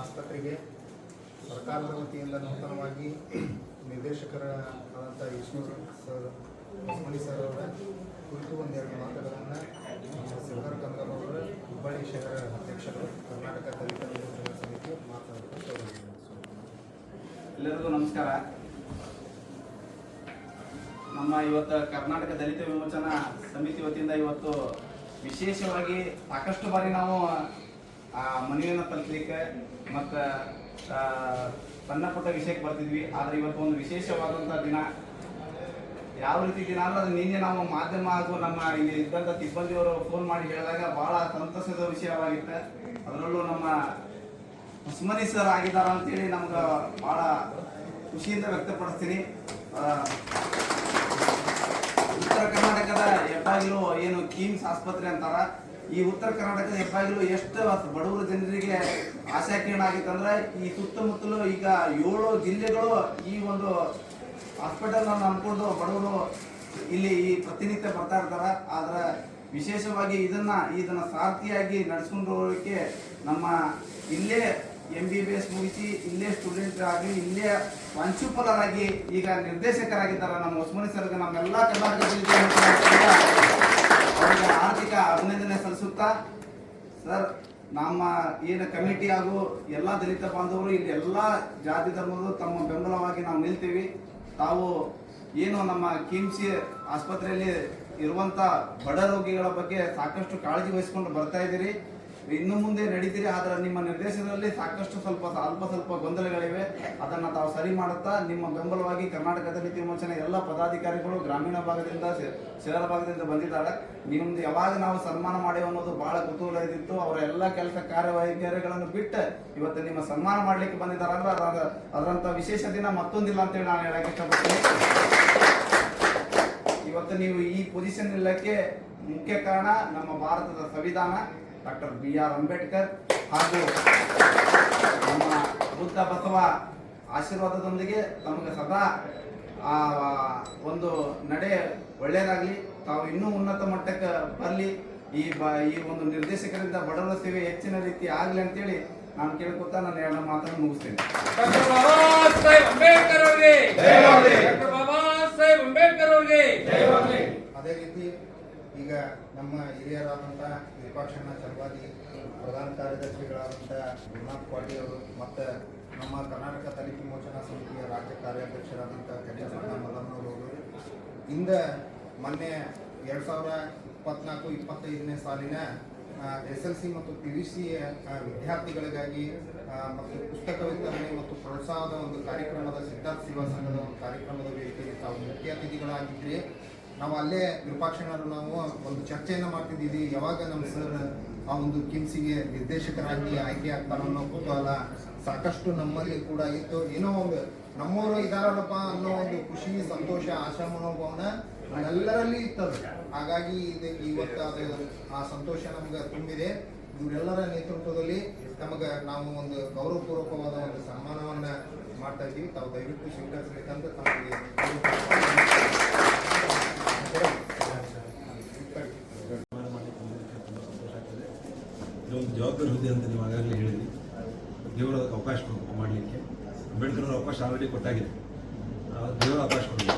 ಆಸ್ಪತ್ರೆಗೆ ಸರ್ಕಾರದ ವತಿಯಿಂದ ನೂತನವಾಗಿ ನಿರ್ದೇಶಕರಾದಂಥ ಈಶ್ವರ ಸರ್ ಹೊಸಮನಿ ಸರ್ ಅವರ ಕುರಿತು ಒಂದೆರಡು ಮಾತುಗಳನ್ನು ಸಿಲ್ವರ್ ಕಂದರ್ ಅವರ ಹುಬ್ಬಳ್ಳಿ ಶಹರ ಅಧ್ಯಕ್ಷರು ಕರ್ನಾಟಕ ದಲಿತ ಎಲ್ಲರಿಗೂ ನಮಸ್ಕಾರ. ನಮ್ಮ ಇವತ್ತು ಕರ್ನಾಟಕ ದಲಿತ ವಿಮೋಚನಾ ಸಮಿತಿ ವತಿಯಿಂದ ಇವತ್ತು ವಿಶೇಷವಾಗಿ ಸಾಕಷ್ಟು ಬಾರಿ ನಾವು ಆ, ಮನವಿಯನ್ನು ತಲುಪಲಿಕ್ಕೆ ಮತ್ತು ಸಣ್ಣ ಪುಟ್ಟ ವಿಷಯಕ್ಕೆ ಬರ್ತಿದ್ವಿ. ಆದರೆ ಇವತ್ತು ಒಂದು ವಿಶೇಷವಾದಂಥ ದಿನ. ಯಾವ ರೀತಿ ದಿನ ಅಂದ್ರೆ ಅದು ನಿನ್ನೆ ನಾವು ಮಾಧ್ಯಮ ಹಾಗೂ ನಮ್ಮ ಇಲ್ಲಿ ಇದ್ದಂಥ ಸಿಬ್ಬಂದಿಯವರು ಫೋನ್ ಮಾಡಿ ಹೇಳಿದಾಗ ಬಹಳ ಸಂತಸದ ವಿಷಯವಾಗಿತ್ತು. ಅದರಲ್ಲೂ ನಮ್ಮ ಉಸ್ಮನಿ ಸರ್ ಆಗಿದ್ದಾರೆ ಅಂತೇಳಿ ನಮ್ಗೆ ಬಹಳ ಖುಷಿಯಿಂದ ವ್ಯಕ್ತಪಡಿಸ್ತೀನಿ. ಉತ್ತರ ಕರ್ನಾಟಕದ ಹೆಬ್ಬಾಗಿಲು ಏನು ಕಿಮ್ಸ್ ಆಸ್ಪತ್ರೆ ಅಂತಾರ. ಈ ಉತ್ತರ ಕರ್ನಾಟಕದ ಹೆಬ್ಬಾಗಿಲು ಎಷ್ಟು ಬಡವರ ಜನರಿಗೆ ಆಶಾಕಿರಣ ಆಗಿತ್ತಂದ್ರೆ ಈ ಸುತ್ತಮುತ್ತಲು ಈಗ ಏಳು ಜಿಲ್ಲೆಗಳು ಈ ಒಂದು ಹಾಸ್ಪಿಟಲ್ ಅನ್ಕೊಂಡು ಬಡವರು ಇಲ್ಲಿ ಈ ಪ್ರತಿನಿತ್ಯ ಬರ್ತಾ ಇರ್ತಾರೆ. ಆದ್ರೆ ವಿಶೇಷವಾಗಿ ಇದನ್ನ ಇದನ್ನ ಸಾರ್ಥಿಯಾಗಿ ನಡೆಸ್ಕೊಂಡು ಹೋಗೋಕೆ ನಮ್ಮ ಇಲ್ಲೇ ಎಂ ಬಿ ಬಿ ಎಸ್ ಮುಗಿಸಿ ಇಲ್ಲೇ ಸ್ಟೂಡೆಂಟ್ ಆಗಿ ಇಲ್ಲೇ ಪ್ರಾಂಶುಪಾಲರ್ ಆಗಿ ಈಗ ನಿರ್ದೇಶಕರಾಗಿದ್ದಾರೆ ನಮ್ಮ ಉಸ್ಮಾನಿ ಸರ್ಗೆ, ನಮ್ಮೆಲ್ಲ ಕರ್ನಾಟಕ ಆರ್ಥಿಕ ಅಭಿನಂದನೆ ಸಲ್ಲಿಸುತ್ತಾ, ಸರ್, ನಮ್ಮ ಏನು ಕಮಿಟಿ ಹಾಗೂ ಎಲ್ಲ ದಲಿತ ಬಾಂಧವರು, ಇಲ್ಲಿ ಎಲ್ಲ ಜಾತಿ ಧರ್ಮದವರು ತಮ್ಮ ಬೆಂಬಲವಾಗಿ ನಾವು ನಿಲ್ತೀವಿ. ತಾವು ಏನು ನಮ್ಮ ಕಿಮ್ಸಿ ಆಸ್ಪತ್ರೆಯಲ್ಲಿ ಇರುವಂತ ಬಡ ರೋಗಿಗಳ ಬಗ್ಗೆ ಸಾಕಷ್ಟು ಕಾಳಜಿ ವಹಿಸ್ಕೊಂಡು ಬರ್ತಾ ಇದ್ದೀರಿ. ಇನ್ನು ಮುಂದೆ ನಡೀತೀರಿ, ಆದ್ರೆ ನಿಮ್ಮ ನಿರ್ದೇಶನದಲ್ಲಿ ಸಾಕಷ್ಟು ಸ್ವಲ್ಪ ಅಲ್ಪ ಸ್ವಲ್ಪ ಗೊಂದಲಗಳಿವೆ. ಅದನ್ನ ತಾವು ಸರಿ ಮಾಡುತ್ತಾ, ನಿಮ್ಮ ಬೆಂಬಲವಾಗಿ ಕರ್ನಾಟಕ ದಲಿತ ವಿಮೋಚನೆ ಎಲ್ಲ ಪದಾಧಿಕಾರಿಗಳು ಗ್ರಾಮೀಣ ಭಾಗದಿಂದ ಶಿರಾಲ ಭಾಗದಿಂದ ಬಂದಿದ್ದಾರೆ. ನಿಮ್ದು ಯಾವಾಗ ನಾವು ಸನ್ಮಾನ ಮಾಡಿ ಅನ್ನೋದು ಬಹಳ ಕುತೂಹಲ ಇದ್ದಿತ್ತು ಅವರ ಎಲ್ಲ ಕೆಲಸ ಕಾರ್ಯವೈಖರಿಗಳನ್ನು ಬಿಟ್ಟು ಇವತ್ತು ನಿಮ್ಮ ಸನ್ಮಾನ ಮಾಡ್ಲಿಕ್ಕೆ ಬಂದಿದ್ದಾರೆ ಅಂದ್ರೆ ಅದ ಅದರಂತ ವಿಶೇಷ ದಿನ ಮತ್ತೊಂದಿಲ್ಲ ಅಂತೇಳಿ ನಾನು ಹೇಳಕ್ಕೆ ಇಷ್ಟಪಡ್ತೀನಿ. ಇವತ್ತು ನೀವು ಈ ಪೊಸಿಷನ್ ಇಲ್ಲಕ್ಕೆ ಮುಖ್ಯ ಕಾರಣ ನಮ್ಮ ಭಾರತದ ಸಂವಿಧಾನ. ಡಾಕ್ಟರ್ ಬಿ ಆರ್ ಅಂಬೇಡ್ಕರ್ ಹಾಗೂ ನಮ್ಮ ಬುದ್ಧ ಬಸವ ಆಶೀರ್ವಾದದೊಂದಿಗೆ ತಮಗೆ ಸದಾ ಆ ಒಂದು ನಡೆ ಒಳ್ಳೆಯದಾಗಲಿ. ತಾವು ಇನ್ನೂ ಉನ್ನತ ಮಟ್ಟಕ್ಕೆ ಬರಲಿ. ಈ ಬ ಈ ಒಂದು ನಿರ್ದೇಶಕರಿಂದ ಬಡವರ ಸೇವೆ ಹೆಚ್ಚಿನ ರೀತಿ ಆಗಲಿ ಅಂತೇಳಿ ನಾನು ಕೇಳ್ಕೊತಾ ನಾನು ಎರಡು ಮಾತನ್ನು ಮುಗಿಸ್ತೇನೆ. ಡಾಕ್ಟರ್ ಬಾಬಾ ಸಾಹೇಬ್ ಅಂಬೇಡ್ಕರ್ ಅವರಿಗೆ. ಡಾಕ್ಟರ್ ಬಾಬಾ ಸಾಹೇಬ್ ಅಂಬೇಡ್ಕರ್ ಅವರಿಗೆ. ಅದೇ ರೀತಿ ಈಗ ನಮ್ಮ ಹಿರಿಯರಾದಂಥ ವಿಪಕ್ಷಣ ಚಲವಾದಿ ಪ್ರಧಾನ ಕಾರ್ಯದರ್ಶಿಗಳಾದಂಥ ಗುರುನಾಥ್ ಪಾಟೀಲ್ ಅವರು ಮತ್ತು ನಮ್ಮ ಕರ್ನಾಟಕ ದಲಿತ ಮೋಚನಾ ಸಮಿತಿಯ ರಾಜ್ಯ ಕಾರ್ಯಾಧ್ಯಕ್ಷರಾದಂಥ ಕರಿಯಸಣ್ಣ ಮಲ್ಲಮ್ಮನವರು ಇಂದ ಮೊನ್ನೆ ಎರಡು ಸಾವಿರ ಇಪ್ಪತ್ನಾಲ್ಕು, ಇಪ್ಪತ್ತೈದನೇ ಸಾಲಿನ ಎಸ್ ಎಲ್ ಸಿ ಮತ್ತು ಪಿ ಯು ಸಿ ವಿದ್ಯಾರ್ಥಿಗಳಿಗಾಗಿ ಮತ್ತು ಪುಸ್ತಕ ವಿತರಣೆ ಮತ್ತು ಪ್ರೋತ್ಸಾಹದ ಒಂದು ಕಾರ್ಯಕ್ರಮದ ಸಿದ್ಧಾರ್ಥ ಸೇವಾ ಸಂಘದ ಒಂದು ಕಾರ್ಯಕ್ರಮದ ವೇದಿಕೆಯಲ್ಲಿ ತಾವು ಮುಖ್ಯ ಅತಿಥಿಗಳಾಗಿದ್ರಿ. ನಾವು ಅಲ್ಲೇ ವಿರೂಪಾಕ್ಷಣರು ನಾವು ಒಂದು ಚರ್ಚೆಯನ್ನು ಮಾಡ್ತಿದ್ದೀವಿ. ಯಾವಾಗ ನಮ್ಮ ಸರ್ ಆ ಒಂದು ಕಿಮ್ಸಿಗೆ ನಿರ್ದೇಶಕರಾಗಿ ಆಯ್ಕೆ ಆಗ್ತಾರೋ ಅನ್ನೋ ಕುತೂಹಲ ಸಾಕಷ್ಟು ನಮ್ಮಲ್ಲಿ ಕೂಡ ಇತ್ತು. ಏನೋ ಒಂದು ನಮ್ಮವರು ಇದಾರಲ್ಲಪ್ಪ ಅನ್ನೋ ಒಂದು ಖುಷಿ, ಸಂತೋಷ ಆಶಾ ಮನೋಭಾವನ ನಮ್ಮೆಲ್ಲರಲ್ಲಿ ಇತ್ತದು. ಹಾಗಾಗಿ ಇದು ಇವತ್ತು ಅದು ಆ ಸಂತೋಷ ನಮ್ಗೆ ತುಂಬಿದೆ. ಇವರೆಲ್ಲರ ನೇತೃತ್ವದಲ್ಲಿ ನಮಗೆ ನಾವು ಒಂದು ಗೌರವಪೂರ್ವಕವಾದ ಒಂದು ಸನ್ಮಾನವನ್ನ ಮಾಡ್ತಾ ಇದ್ದೀವಿ. ತಾವು ದಯವಿಟ್ಟು ಸ್ವೀಕರಿಸಬೇಕಂತ ತಮಗೆ ಅದಕ್ಕೆ ಅವಕಾಶ ಕೊಡಬೇಕು ಮಾಡಲಿಕ್ಕೆ. ಅಂಬೇಡ್ಕರ್ ಅವಕಾಶ ಆಲ್ರೆಡಿ ಕೊಟ್ಟಾಗಿದೆ. ದೇವರ ಅವಕಾಶ ಕೊಡಬೇಕು.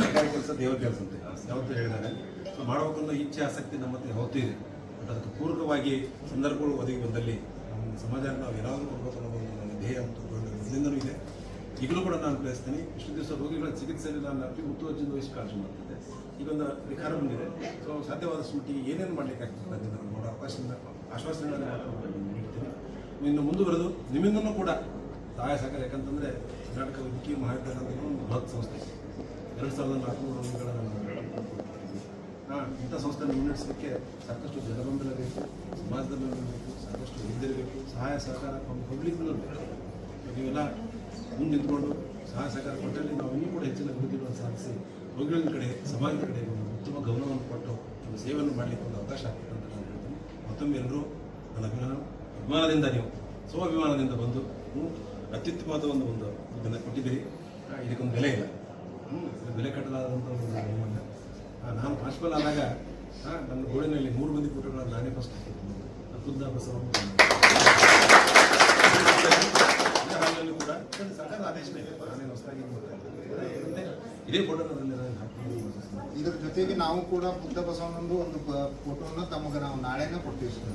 ಸರ್ಕಾರಿ ಕೆಲಸ ದೇವರ ಕೆಲಸ ಅಂತ ಯಾವತ್ತೂ ಹೇಳಿದಾಗ ಸೊ ಮಾಡಬೇಕು ಅನ್ನೋ ಇಚ್ಛೆ, ಆಸಕ್ತಿ ನಮ್ಮ ಹತ್ರ ಯಾವತ್ತೂ ಇದೆ. ಬಟ್ ಅದಕ್ಕೆ ಪೂರಕವಾಗಿ ಸಂದರ್ಭಗಳು ಒದಗಿ ಬಂದಲ್ಲಿ ನಮ್ಮ ಸಮಾಜಕ್ಕೆ ನಾವು ಏನಾದರೂ ಕೊಡಬೇಕು ಅನ್ನೋ ಒಂದು ನನ್ನ ಧ್ಯೇಯ ಅಂತ ಮೊದಲಿಂದನೂ ಇದೆ. ಈಗಲೂ ಕೂಡ ನಾನು ಬಯಸ್ತೀನಿ, ಇಷ್ಟು ದಿವಸ ರೋಗಿಗಳ ಚಿಕಿತ್ಸೆಯಲ್ಲಿ ನಾನು ಅತಿ ಮುತುವರ್ಜಿಯಿಂದ ವಹಿಸಿ ಕಾಳಜಿ ಮಾಡ್ತಿದ್ದೆ ಈಗೊಂದು ವಿಕಾರ ಬಂದಿದೆ. ಸೊ, ಸಾಧ್ಯವಾದಷ್ಟು ಮಟ್ಟಿಗೆ ಏನೇನು ಮಾಡಲಿಕ್ಕೆ ಆಗ್ತದೆ ಅದನ್ನು ನೋಡೋ ಅವಕಾಶದಿಂದ, ಆಶ್ವಾಸನೆಗಳನ್ನು ಇನ್ನು ಮುಂದುವರೆದು ನಿಮ್ಮಿಂದನೂ ಕೂಡ ಸಹಾಯ ಸಹಕಾರ ಯಾಕಂತಂದರೆ ಕರ್ನಾಟಕ ವೈದ್ಯಕೀಯ ಮಹಾವಿದ್ಯಾಲಯ ಒಂದು ಬೃಹತ್ ಸಂಸ್ಥೆ. ಎರಡು ಸಾವಿರದ ನಾಲ್ಕುನೂರು ರೋಗಿಗಳನ್ನು ಹಾಂ, ಇಂಥ ಸಂಸ್ಥೆ ಮುನ್ನಡೆಸಲಿಕ್ಕೆ ಸಾಕಷ್ಟು ಜನಬೆಂಬಲ ಬೇಕು, ಸಮಾಜದ ಬೆಂಬಲ ಬೇಕು, ಸಾಕಷ್ಟು ವೈದ್ಯರು ಬೇಕು, ಸಹಾಯ ಸಹಕಾರ ಪಬ್ಲಿಕ್ನೂ ಬೇಕು. ನೀವೆಲ್ಲ ಮುಂದೆ ನಿಂತ್ಕೊಂಡು ಸಹಾಯ ಸಹಕಾರ ಕೊಟ್ಟಲ್ಲಿ ನಾವು ಇನ್ನೂ ಕೂಡ ಹೆಚ್ಚಿನ ಅಭಿವೃದ್ಧಿಗಳನ್ನು ಸಾಧಿಸಿ ರೋಗಿಗಳ ಕಡೆ, ಸಮಾಜದ ಕಡೆ ಒಂದು ಉತ್ತಮ ಗೌರವವನ್ನು ಕೊಟ್ಟು ಸೇವೆಯನ್ನು ಮಾಡಲಿಕ್ಕೆ ಒಂದು ಅವಕಾಶ ಆಗ್ತದೆ ಅಂತ ನಾನು ಹೇಳ್ತೀನಿ. ಮತ್ತೊಮ್ಮೆ ಎಲ್ಲರೂ ನನ್ನ ಅಭಿಮಾನ ಅಭಿಮಾನದಿಂದ ನೀವು ಸ್ವಾಭಿಮಾನದಿಂದ ಬಂದು ಅತ್ಯುತ್ತಮವಾದ ಒಂದು ಒಂದು ಇದನ್ನು ಕೊಟ್ಟಿದ್ದೀರಿ. ಇದಕ್ಕೊಂದು ಬೆಲೆ ಇಲ್ಲ. ಹ್ಞೂ ಬೆಲೆ ಕಟ್ಟಲಾದಂಥ ಒಂದು ನಿಮ್ಮನ್ನು ನಾನು ಪ್ರಾಶ್ಪಲ್ ಆದಾಗ ನನ್ನ ಗೋಡಿನಲ್ಲಿ ಮೂರು ಮಂದಿ ಫೋಟೋಗಳನ್ನು ನಾನೇ ಫಸ್ಟ್ ಖುದ್ದ ಬಸವ ಕೂಡ ಇದೆ. ನಾನೇನು ಹೊಸದಾಗಿ ಇದು ಮಾಡ್ತಾ ಇಲ್ಲ. ಮತ್ತೆ ಇದೇ ಫೋಟೋ ಅದರಲ್ಲಿ ನಾನು ಇದ್ರ ಜೊತೆಗೆ ನಾವು ಕೂಡ ಬುದ್ಧ ಬಸವನಂದು ಒಂದು ಫೋಟೋನ ತಮಗೆ ನಾವು ನಾಳೆನೇ ಕೊಡ್ತೀವಿ ಸರ್.